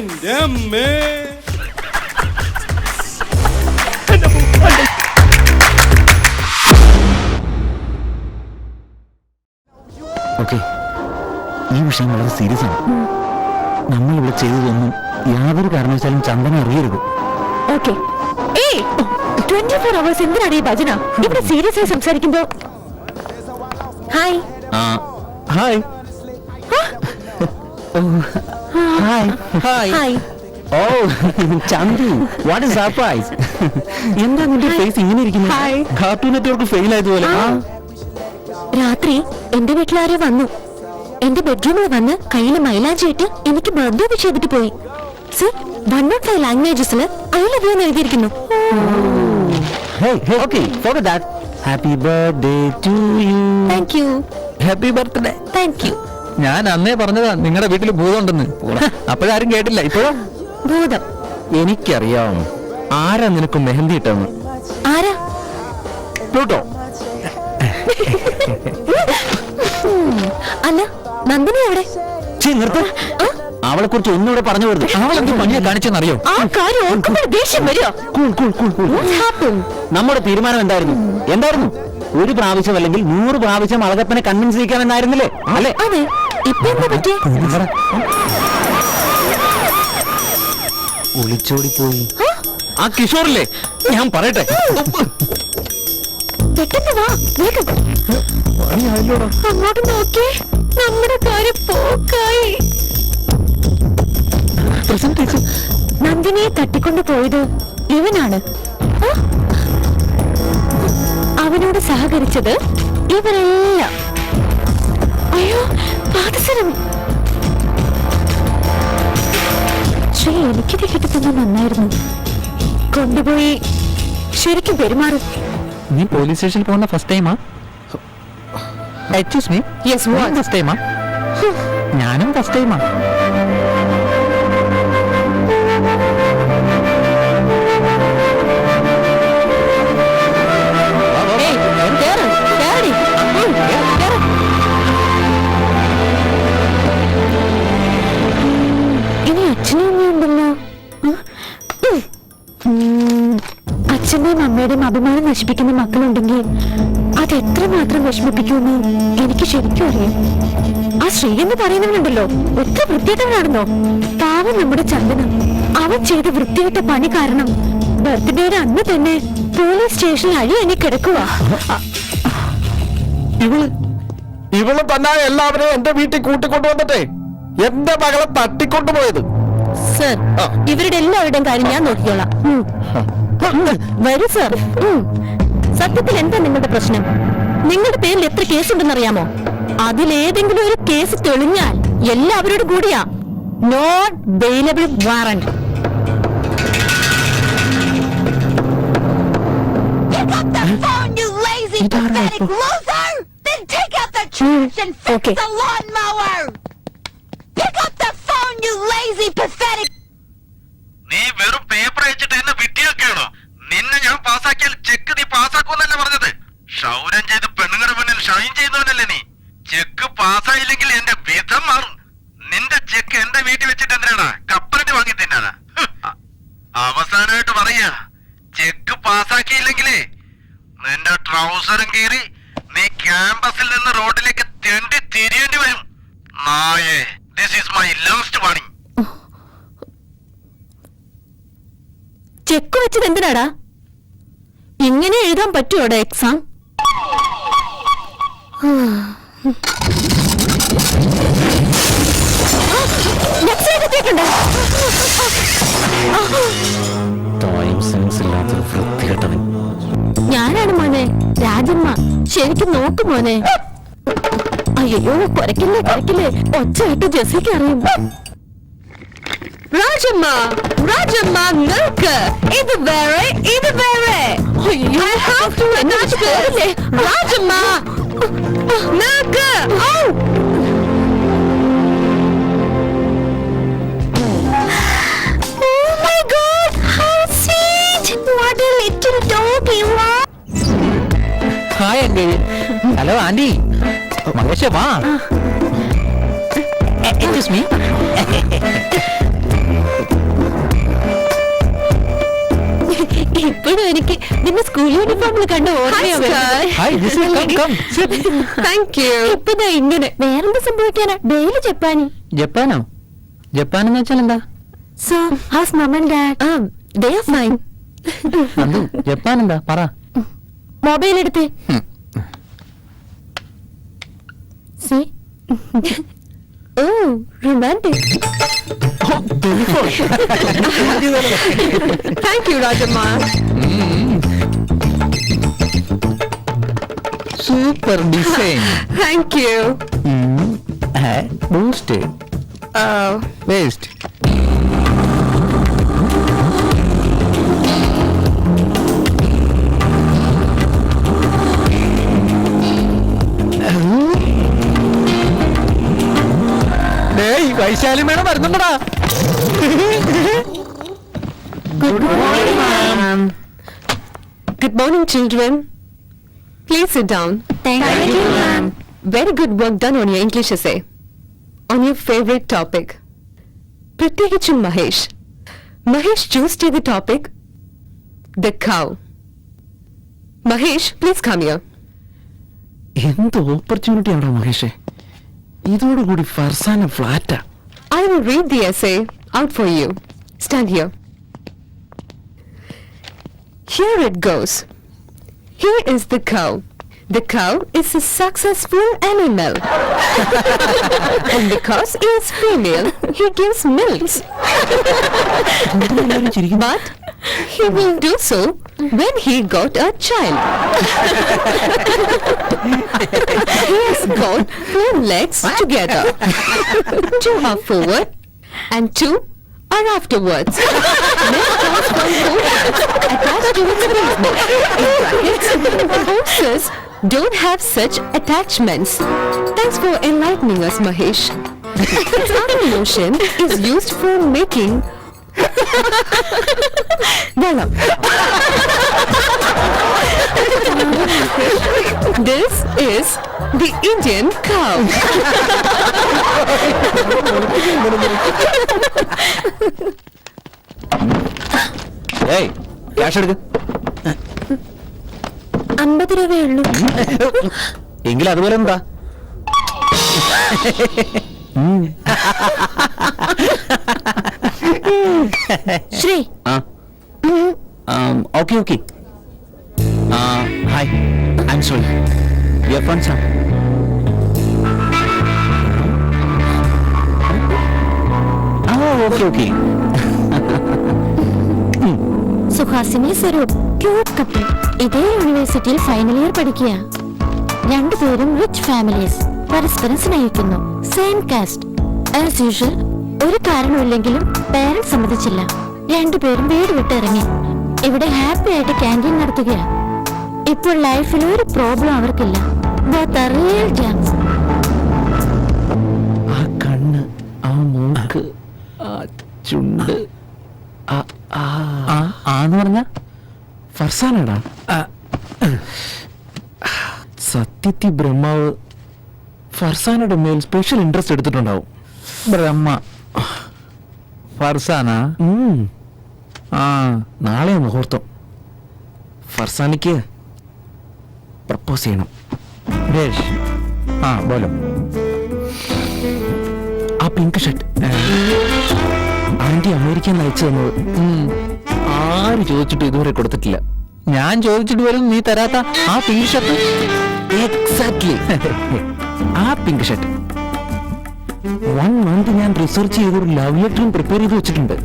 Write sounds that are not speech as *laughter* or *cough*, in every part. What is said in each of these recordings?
എന്റെ അമ്മേ ഓക്കെ ഈ വിഷയം വളരെ സീരിയസ് ആണ്. നമ്മൾ ഇവിടെ ചെയ്തതൊന്നും യാതൊരു കാരണവശാലും ചന്ദന അറിയരുത്. ഓക്കെ ഏയ് ട്വന്റി ഫോർ അവേഴ്സ് എന്തിനാണ് ഈ ഭജന? ഇവിടെ സീരിയസ് ആയി സംസാരിക്കുമ്പോ ഹായ് ആ hi hi hi hi oh Chandu what is surprise എന്താ നിന്റെ ഫേസ് ഇങ്ങനെ ഇരിക്കുന്നത്? കാർട്ടൂൺ നെറ്റ്വർക്ക് ഫെയിൽ ആയതുപോലെ. രാത്രി എന്റെ വീട്ടിലാരോ വന്നു. എന്റെ ബെഡ്റൂമിൽ വന്ന് കയ്യിൽ മൈലാഞ്ചി ഇട്ട് എനിക്ക് ബർത്ത്ഡേ വിഷ് ചെയ്തിട്ട് പോയി. സർ വൺ നോട്ട് ഫൈവ് ലാംഗ്വേജസിൽ ഐ ലവ് യു എന്ന് എഴുതിയിരിക്കുന്നു. Hey, hey, okay, forget that. Happy birthday to you. Thank you Happy birthday. Thank you ഞാൻ അന്നേ പറഞ്ഞതാ നിങ്ങളുടെ വീട്ടിൽ ഭൂതം ഉണ്ടെന്ന് അപ്പോഴാരും കേട്ടില്ല. ഇപ്പോഴോ? ഭൂതം. എനിക്കറിയാം. ആരാ നിനക്ക് മെഹന്തി ഇട്ടെന്ന് ആരാ? പ്ലൂട്ടോ? അല്ല നന്ദിനി എവിടെ? നിർത്ത്. അവളെ കുറിച്ച് ഒന്നുകൂടെ പറഞ്ഞു വരുത് അവളെന്ത് പണിയെ കാണിച്ചെന്നറിയോ? ആ കാര്യം ഓർക്കുമ്പോൾ ദേഷ്യം നമ്മുടെ തീരുമാനം എന്തായിരുന്നു? എന്തായിരുന്നു? ഒരു പ്രാവശ്യം അല്ലെങ്കിൽ നൂറ് പ്രാവശ്യം അളകപ്പനെ കൺവിൻസ് ചെയ്യിക്കാമെന്നായിരുന്നില്ലേ? അല്ലേ? അതെ. ഇപ്പൊ എന്താ പറ്റിയ? ഒളിച്ചോടി പോയി ആ? കിഷോറില്ലേ? ഞാൻ പറയട്ടെ. പെട്ടെന്ന് വാ വേഗം. അങ്ങോട്ട് നോക്കിയേ. നമ്മുടെ കാര്യം പോക്കായി. നന്ദിനിയെ തട്ടിക്കൊണ്ടു പോയത് ഇവനാണ്. ആ? അവനോട് സഹകരിച്ചത് ഇവരെല്ലാം. അയ്യോ പാദസരം. ശ്രീ എനിക്കിത് കിട്ടുന്നത് നന്നായിരുന്നു. കൊണ്ടുപോയി. ശരിക്കും പെരുമാറും. നീ പോലീസ് സ്റ്റേഷനിൽ പോകുന്ന ഫസ്റ്റ് ടൈമാ എക്സ്ക്യൂസ് മീ യെസ്? ഫസ്റ്റ് ടൈമാ ഞാനും ഫസ്റ്റ് ടൈമാ മക്കളുണ്ടെങ്കിൽ അത് എത്രമാത്രം വിഷമിപ്പിക്കുമെന്ന് എനിക്ക് ശരിക്കും അറിയാം. ആ ശ്രീ എന്ന് പറയുന്നവനുണ്ടല്ലോ. ഒത്തിരി വൃത്തികെട്ടവനാണെന്നോ? പാവം നമ്മുടെ ചന്ദനം. അവൻ ചെയ്ത വൃത്തികെട്ട പണി കാരണം ബർത്ത്ഡേയുടെ അന്ന് തന്നെ പോലീസ് സ്റ്റേഷനിൽ അഴി എന്നെ കിടക്കുക. ഇവൾ ഇവൾ തന്നെ എല്ലാവരെയും എന്റെ വീട്ടിൽ കൂട്ടിക്കൊണ്ടുവന്നിട്ടേ എന്റെ മകളെ തട്ടിക്കൊണ്ടുപോയത് സർ ഇവരുടെ എല്ലാവരുടെയും കാര്യം ഞാൻ നോക്കിക്കോളാം. വരൂ സർ. സത്യത്തിൽ എന്താ നിങ്ങളുടെ പ്രശ്നം? നിങ്ങളുടെ പേരിൽ എത്ര കേസുണ്ടെന്നറിയാമോ? അതിലേതെങ്കിലും ഒരു കേസ് തെളിഞ്ഞാൽ എല്ലാവരോടും കൂടിയാ. നോട്ട് ബെയിലബിൾ വാറന്റ് നീ വെറും പേപ്പർ അയച്ചിട്ട് എന്നെ വിട്ടിയൊക്കെയാണോ? നിന്നെ ഞാൻ പാസ്സാക്കിയാൽ ചെക്ക് നീ പാസ്സാക്കൂന്നല്ല പറഞ്ഞത്. ക്ഷൗരം ചെയ്ത് പെണ്ണുങ്ങളുടെ മുന്നിൽ ഷൈൻ ചെയ്യുന്നവനല്ലേ നീ. ചെക്ക് പാസ്സായില്ലെങ്കിൽ എന്റെ വിധം മാറും. നിന്റെ ചെക്ക് എന്റെ വീട്ടിൽ വെച്ചിട്ട് എന്തിനാടാ? കപ്പലണ്ടി വാങ്ങി തിന്നാനാ? അവസാനമായിട്ട് പറയ ചെക്ക് പാസ്സാക്കിയില്ലെങ്കിലേ നിന്റെ ട്രൗസറും കീറി നീ ക്യാമ്പസിൽ നിന്ന് റോഡിലേക്ക് തെണ്ടി തിരിയേണ്ടി വരും. നായേ this is my last warning check വെച്ചത് എന്തിനാടാ? ഇങ്ങനെ എഴുതാൻ പറ്റുമോടെ എക്സാം ടൈം സെൻസ് ഇല്ലാത്തൊരു വൃത്തികെട്ടവൻ. ഞാനാണ് മോനെ രാജമ്മ. ശരിക്കും നോക്ക് മോനെ. അയ്യോ കുരക്കില്ലേ കുരക്കില്ലേ ഒച്ചയായിട്ട് ജസിക്കറിയും അറിയും. രാജമ്മ രാജമ്മ നിൽക്ക് ഇത് വേറെ ഇത് വേറെ അയ്യോ എന്നെ വെച്ച് കേറില്ലേ രാജമ്മ നിൽക്ക് ഔ! Oh. My God! How sweet! What a little dog യൂണിഫോമിൽ കണ്ട ഓർമ്മയാ hi Jisi come come thank you ഇപ്പൊ ദാ ഇങ്ങനെ വേറെന്ത് സംഭവിക്കാനാ ഡെയിലി ജപ്പാനി ജപ്പാനോ ജപ്പാൻ എന്ന് വെച്ചാൽ എന്താ so how's mom and dad they are fine Nandu Japan എന്താ പറ മൊബൈൽ എടുത്തേ See? oh, romantic. Thank you, Rajamma. super design Thank you. Boost Oh. Waste Vaishali madam വരുന്നുണ്ടടാ Good morning, ma'am. Good morning, children. Please sit down. Thank, you, ma'am. Very good work done on your English essay. On your favorite topic. പ്രത്യേകിച്ചും Mahesh Mahesh choose ചെയ്ത topic the cow Mahesh please come here എന്ത് opportunity ആണോ മഹേഷേ ഇതോടുകൂടി Farsana ഫ്ലാറ്റാ I will read the essay out for you. Stand here. Here it goes. here is the cow. The cow is a successful animal. *laughs* and because he is female, he gives milks. *laughs* but he will do so when he got a child. *laughs* he has got four legs together. two are forward and two are afterwards. *laughs* Horses don't have such attachments. Thanks for enlightening us, Mahesh. Starting motion is used for making *laughs* Venom. this is the Indian cow. *laughs* ഏയ് cash എടുക്ക്. അമ്പത് രൂപയേ ഉള്ളൂ. എങ്കിൽ അതുപോലെ എന്താ? ശ്രീ. ആ. Okay okay. Hi I am sorry your friends ആ okay okay Suhasini Swaroop cute couple. ഇതേ യൂണിവേഴ്സിറ്റിയിൽ ഫൈനൽ ഇയർ പഠിക്കുക. രണ്ടുപേരും റിച്ച് ഫാമിലീസ് പരസ്പരം സ്നേഹിക്കുന്നു. സെയിം കാസ്റ്റ് ആസ് യൂഷ്വൽ ഒരു കാരണമില്ലെങ്കിലും പേരൻസ് സമ്മതിച്ചില്ല. രണ്ടുപേരും വീട് വിട്ടിറങ്ങി. ഇവിടെ ഹാപ്പി ആയിട്ട് ക്യാന്റീൻ നടത്തുകയാണ് ഇപ്പോൾ ലൈഫിൽ ഒരു പ്രോബ്ലം അവർക്കില്ല. റിയൽ ജാംസ് ആ കണ്ണ് ആ മൂക്ക് ചുണ്ട് ആന്ന് പറഞ്ഞ? ഫർസാനാടാ. സത്യത്തി ബ്രഹ്മാവ് ഫർസാനയുടെ മേൽ സ്പെഷ്യൽ ഇൻട്രസ്റ്റ് എടുത്തിട്ടുണ്ടാവും. ബ്രഹ്മ. ഫർസാന? ആ. നാളെ മുഹൂർത്തം. ഫർസാനിക്ക് പ്രപ്പോസ് ചെയ്യണം. ആ ബോലോ. ആ പിങ്ക് ഷർട്ട് ആന്റി അമേരിക്കൻ അയച്ചു തന്നത്. ആര് ചോദിച്ചിട്ട് ഇതുവരെ കൊടുത്തിട്ടില്ല. ഞാൻ ചോദിച്ചിട്ട് വരും നീ തരാത്ത ആ പിങ്ക് ഷർട്ട് എക്സാക്ട്ലി ആ പിങ്ക് ഷർട്ട് വൺ മന്ത് ഞാൻ റിസർച്ച് ചെയ്തൊരു ലവ് ലെറ്ററും പ്രിപ്പയർ ചെയ്ത് വെച്ചിട്ടുണ്ട്.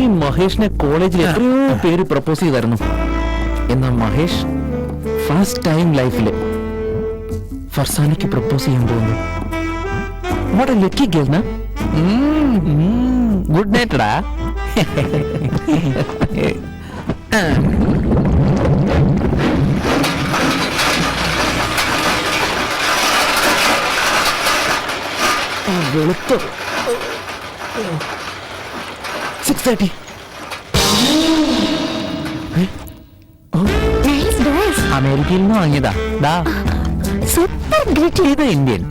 ഈ മഹേഷിനെ കോളേജിൽ എത്രയോ പേര് പ്രപ്പോസ് ചെയ്തായിരുന്നു. എന്നാൽ മഹേഷ് ഫസ്റ്റ് ടൈം ലൈഫിൽ ഫർസാനയ്ക്ക് പ്രപ്പോസ് ചെയ്യാൻ പോകുന്നു. വാട്ട് എ ലക്കി ഗേൾ നാ ഗുഡ് നൈറ്റടാ വെളുത്തു സിക്സ് തേർട്ടി അമേരിക്കയിൽ നിന്ന് വാങ്ങിയതാ. ഡാ സൂപ്പർ ഗ്രിറ്റ് ഇത് Indian?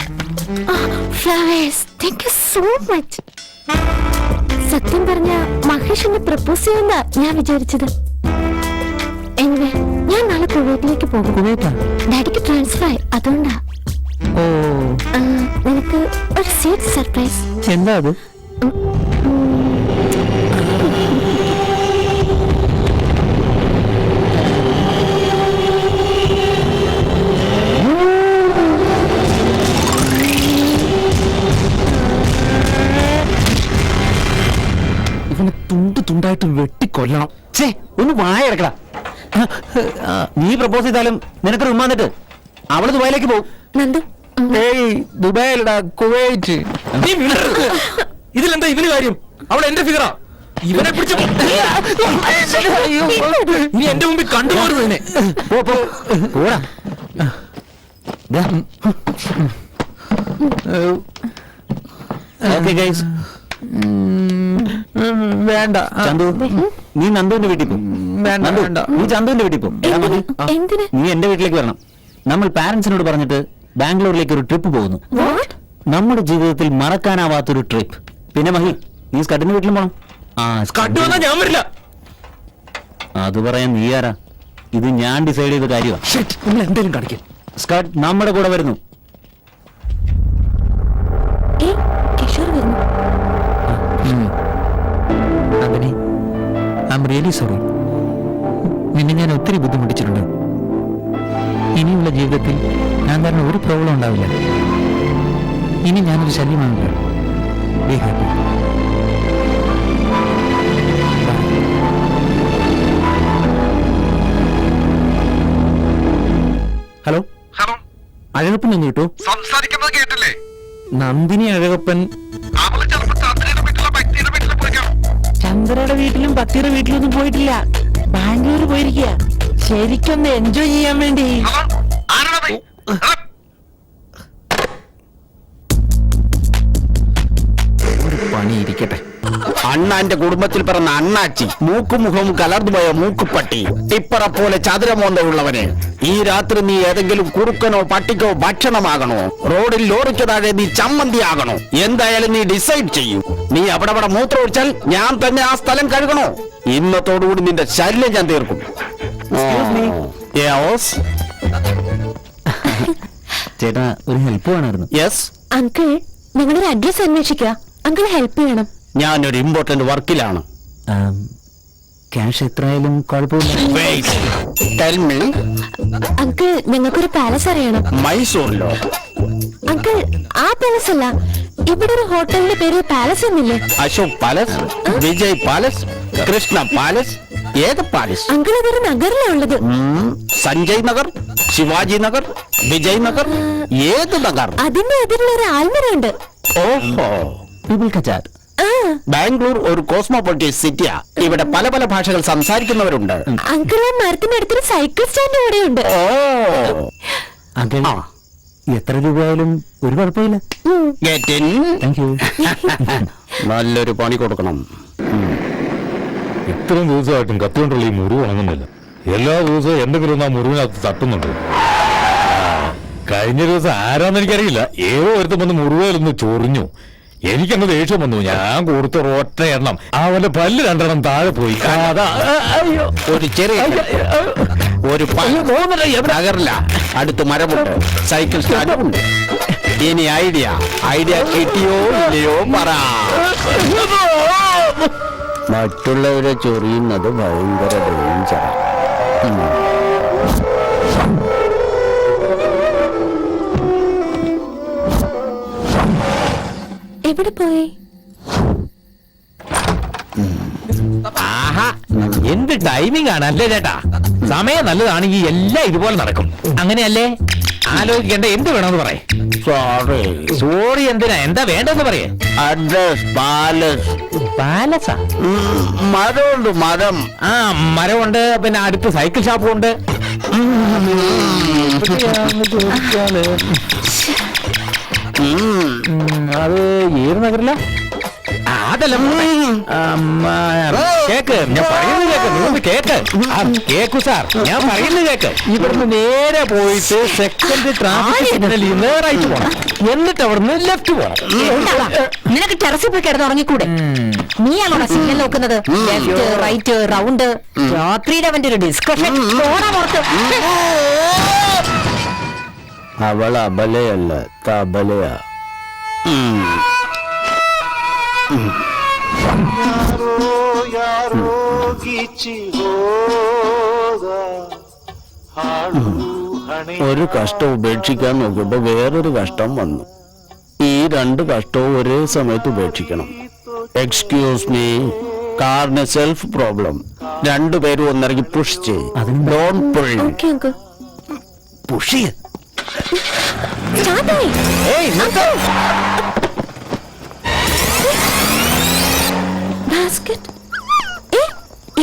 Flowers. Thank you so much. സത്യം പറഞ്ഞ മഹേഷ് എന്നെ പ്രപ്പോസ് ചെയ്യുന്ന ഞാൻ വിചാരിച്ചത്. എനിവേ ഞാൻ നാളെ കുവൈറ്റിലേക്ക് പോകും. ഡാഡിക്ക് ട്രാൻസ്ഫർ ആയി അതുകൊണ്ടാ. നിനക്ക് ഒരു സ്വീറ്റ് സർപ്രൈസ് എന്താ അത്? തുണ്ടായിട്ട് വെട്ടിക്കൊല്ലണം. ചേ ഒന്ന് വായ ഇറക്കടാ നീ പ്രപ്പോസ് ചെയ്താലും നിനക്കൊരു ഉമ്മ എന്നിട്ട് അവൾ ദുബായിലേക്ക് പോകും. നന്ദു. ഉം. ഏയ് ദുബായിലടാ കുവൈറ്റ്. നീ മിണ്ടരുത്. ഇതിലെന്താ ഇവന് കാര്യം? അവൾ എന്റെ ഫിഗറാ ഇവനെ പിടിച്ച് നീ എന്റെ മുമ്പിൽ കണ്ടുപോകരുത് ഇതിനെ പോ പോ. പോടാ. ദാ. Okay, guys. വേണ്ട. ചന്തു നീ നന്ദുവിന്റെ വീട്ടിൽ പോ. വേണ്ട, വേണ്ട. നീ ചന്തുവിന്റെ വീട്ടിൽ പോ. എടാ. എന്തിന്? നീ എന്റെ വീട്ടിലേക്ക് വരണം. നമ്മൾ പാരന്റ്സിനോട് പറഞ്ഞിട്ട് ബാംഗ്ലൂരിലേക്ക് ഒരു ട്രിപ്പ് പോകുന്നു. വാട്ട് നമ്മുടെ ജീവിതത്തിൽ മറക്കാനാവാത്തൊരു ട്രിപ്പ്. പിന്നെ മഹി നീ സ്കട്ടിന്റെ വീട്ടിലും പോണം. ആ കട്ടു വന്നാ ഞാൻ വരില്ല. അത് പറയാൻ നീ ആരാ? ഇത് ഞാൻ ഡിസൈഡ് ചെയ്ത കാര്യമാണ് Shit, നിങ്ങൾ എന്തേലും കാണിക്കും. സ്കട്ട് നമ്മുടെ കൂടെ വരുന്നു. ഏ? റിയലി സോറി നിന്നെ ഞാൻ ഒത്തിരി ബുദ്ധിമുട്ടിച്ചിട്ടുണ്ട്. ഇനിയുള്ള ജീവിതത്തിൽ ഞാൻ കാരണം ഒരു പ്രോബ്ലം ഉണ്ടാവില്ല. ഇനി ഞാനൊരു ശല്യമാണല്ലോ be happy hello hello Azhagappan ഒന്ന് കിട്ടോ. സംസാരിക്കുന്നത് കേട്ടില്ലേ? നന്ദിനി അഴകപ്പൻ ചന്ദ്രയുടെ വീട്ടിലും പത്തിയുടെ വീട്ടിലൊന്നും പോയിട്ടില്ല. ബാംഗ്ലൂർ പോയിരിക്കുക ശരിക്കൊന്ന് എൻജോയ് ചെയ്യാൻ വേണ്ടി. പണി ഇരിക്കട്ടെ. അണ്ണാന്റെ കുടുംബത്തിൽ പിറന്ന അണ്ണാച്ചി മൂക്കും മുഖവും കലർന്നുപോയ മൂക്കുപട്ടി ടിപ്പറ പോലെ ചതുരമോന്തയുള്ളവന് ഈ രാത്രി നീ ഏതെങ്കിലും കുറുക്കനോ പട്ടിക്കോ ഭക്ഷണമാകണോ? റോഡിൽ ലോറിക്ക് താഴെ നീ ചമ്മന്തിയാകണോ? എന്തായാലും നീ ഡിസൈഡ് ചെയ്യൂ. നീ അവിടെ അവിടെ മൂത്രമൊഴിച്ചാൽ ഞാൻ തന്നെ ആ സ്ഥലം കഴുകണോ? ഇന്നത്തോടുകൂടി നിന്റെ ശല്യം ഞാൻ തീർക്കും. *laughs* ചേട്ടാ ഒരു ഹെൽപ്പ് വേണമായിരുന്നു. യെസ് അങ്കിൾ നിങ്ങളൊരു അഡ്രസ് അന്വേഷിക്കുക. അങ്കിൾ ഹെൽപ്പ് ചെയ്യണം. ഒരു ഇമ്പോർട്ടന്റ് വർക്കിലാണ് ക്യാഷ് എത്രയായാലും കുഴപ്പമില്ല. അങ്കിൾ ഞങ്ങൾക്കൊരു പാലസ് അറിയണം. മൈസൂറിലോ അങ്കിൾ ആ പാലസ് അല്ല. ഇവിടെ ഒരു ഹോട്ടലിന്റെ പേര് palace എന്നില്ലേ? Ashok palace Vijay palace Krishna palace ഏത് പാലസ് അങ്കിൾ അതൊരു നഗറിലാ ഉള്ളത്. സഞ്ജയ് നഗർ ശിവാജി നഗർ വിജയ് നഗർ ഏത് നഗർ? അതിന്റെ എതിരിൽ ഒരു ആൽമരമുണ്ട് ഓഹോ. കച്ചാർ ബാംഗ്ലൂർ ഒരു കോസ്മോപൊളിറ്റൻ സിറ്റിയാ ഇവിടെ പല പല ഭാഷകൾ സംസാരിക്കുന്നവരുണ്ട്. അങ്കിൾ ആ മരത്തിന്റെ അടുത്തൊരു സൈക്കിൾ സ്റ്റാൻഡ് ഇവിടെയുണ്ട്. ഓ. അതെ. എത്ര രൂപയായാലും ഒരു കുഴപ്പമില്ല. Get in. in. Thank you നല്ലൊരു പണി കൊടുക്കണം. ഇത്രയും ദിവസമായിട്ടും കത്തിക്കൊണ്ടുള്ള ഈ മുറിവ് ഉണങ്ങുന്നില്ല. എല്ലാ ദിവസവും എന്തെങ്കിലും ഒന്ന് ആ മുറിവിനകത്ത് തട്ടുന്നുണ്ട്. കഴിഞ്ഞ ദിവസം ആരാന്ന് എനിക്കറിയില്ല. ഏതോ ഒരുത്തം വന്ന് മുറിവേലൊന്ന് ചൊറിഞ്ഞു. എനിക്കങ്ങ് ദേഷ്യം വന്നു. ഞാൻ കൊടുത്ത ഒറ്റ എണ്ണം. അവന്റെ പല്ല് രണ്ടെണ്ണം താഴെ പോയി. അതാ അയ്യോ. ഒരു ചെറിയ ഒരു നഗറില്ല അടുത്ത് മരമുണ്ട്. സൈക്കിൾ സ്റ്റാൻഡുണ്ട്. ഇനി ഐഡിയ. ഐഡിയ കിട്ടിയോ ഇല്ലയോ പറ. മറ്റുള്ളവരെ ചൊറിയുന്നത് ഭയങ്കര ഡേഞ്ചർ എവിടെ പോയി? ആഹാ എന്ത് ടൈമിംഗ് ആണ് അല്ലേ ചേട്ടാ? സമയം നല്ലതാണെങ്കിൽ എല്ലാം ഇതുപോലെ നടക്കും. അങ്ങനെയല്ലേ? ആലോചിക്കേണ്ട എന്ത് വേണമെന്ന് പറയേ. സോറി സോറി എന്തിനാ? എന്താ വേണ്ടെന്ന് പറയേ. അഡ്രസ് പാലസ് പാലസാ മരമുണ്ട് മരം. ആ മരമുണ്ട് പിന്നെ അടുത്ത് സൈക്കിൾ ഷോപ്പും ഉണ്ട്. അത് ഏത് നഗരില അതല്ല പോട്ടെ. ആ, മ- കേക്ക് ഞാൻ പറയുന്നത് കേക്ക് നിങ്ങൾ കേക്ക്. ആ, കേക്കു സാർ ഞാൻ പറയുന്നത് കേക്ക്. ഇവിടുന്ന് നേരെ പോയിട്ട് സെക്കൻഡ് ട്രാഫിക് സിഗ്നലിൽ നിന്ന് റൈറ്റ് പോണം. എന്നിട്ട് അവിടുന്ന് ലെഫ്റ്റ് പോണം? നിനക്ക് ടെറസിൽ പോയി കിടന്ന് ഉറങ്ങിക്കൂടെ? ആണോ സിഗ്നൽ നോക്കുന്നത്? ലെഫ്റ്റ് റൈറ്റ് റൗണ്ട് രാത്രിയിൽ അവന്റെ ഒരു ഡിസ്കഷൻ ഓണം പുറത്ത്. അവൾ അബലയല്ല തബലയാ. ഉം. ഒരു കഷ്ടം ഉപേക്ഷിക്കാൻ നോക്കുമ്പോ വേറൊരു കഷ്ടം വന്നു. ഈ രണ്ട് കഷ്ടവും ഒരേ സമയത്ത് ഉപേക്ഷിക്കണം. എക്സ്ക്യൂസ് മീ കാറിന് സെൽഫ് പ്രോബ്ലം രണ്ടുപേരും ഒന്നിറങ്ങി പുഷ് ചെയ്യും. ഡോൺ പുൾ പുഷ് ചെയ്യ.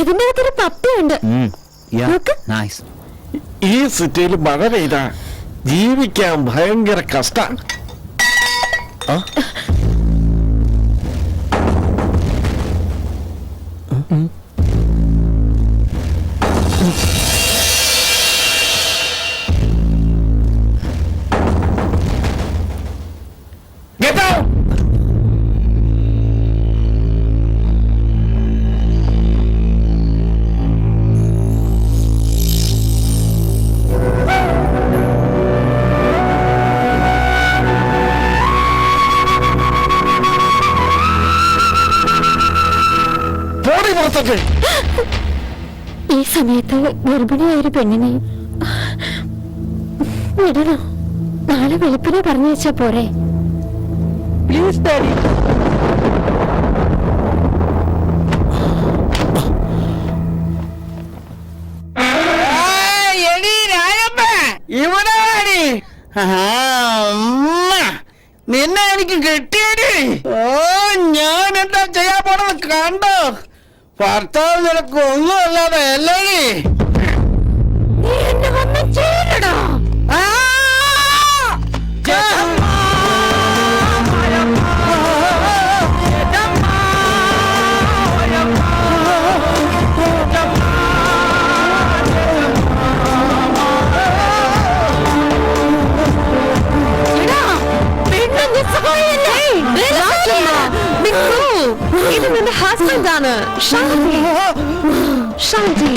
ഇതിന്റെ അകത്തൊരു പപ്പിയുണ്ട്. നൈസ് ഈ സിറ്റിയിൽ മഴ പെയ്താ ജീവിക്കാൻ ഭയങ്കര കഷ്ട Get ഗർഭിണിയായ ഒരു പെണ്ണിനെ വിടണോ? നാളെ വെളുപ്പിനെ പറഞ്ഞു വെച്ചാ പോരെ. പ്ലീസ് ഡാഡി ഇവിടെ നിന്നെ എനിക്ക് കിട്ടിയടി. ഓ ഞാൻ എന്താ ചെയ്യാൻ പോണെന്ന് കണ്ടോ? ഭർത്താവ് നിനക്ക് ഒന്നും അല്ലാതെ അല്ലേ ഇത് നിന്റെ ഹസ്ബൻഡ് ആണ് ഷാന്തി ഷാന്തി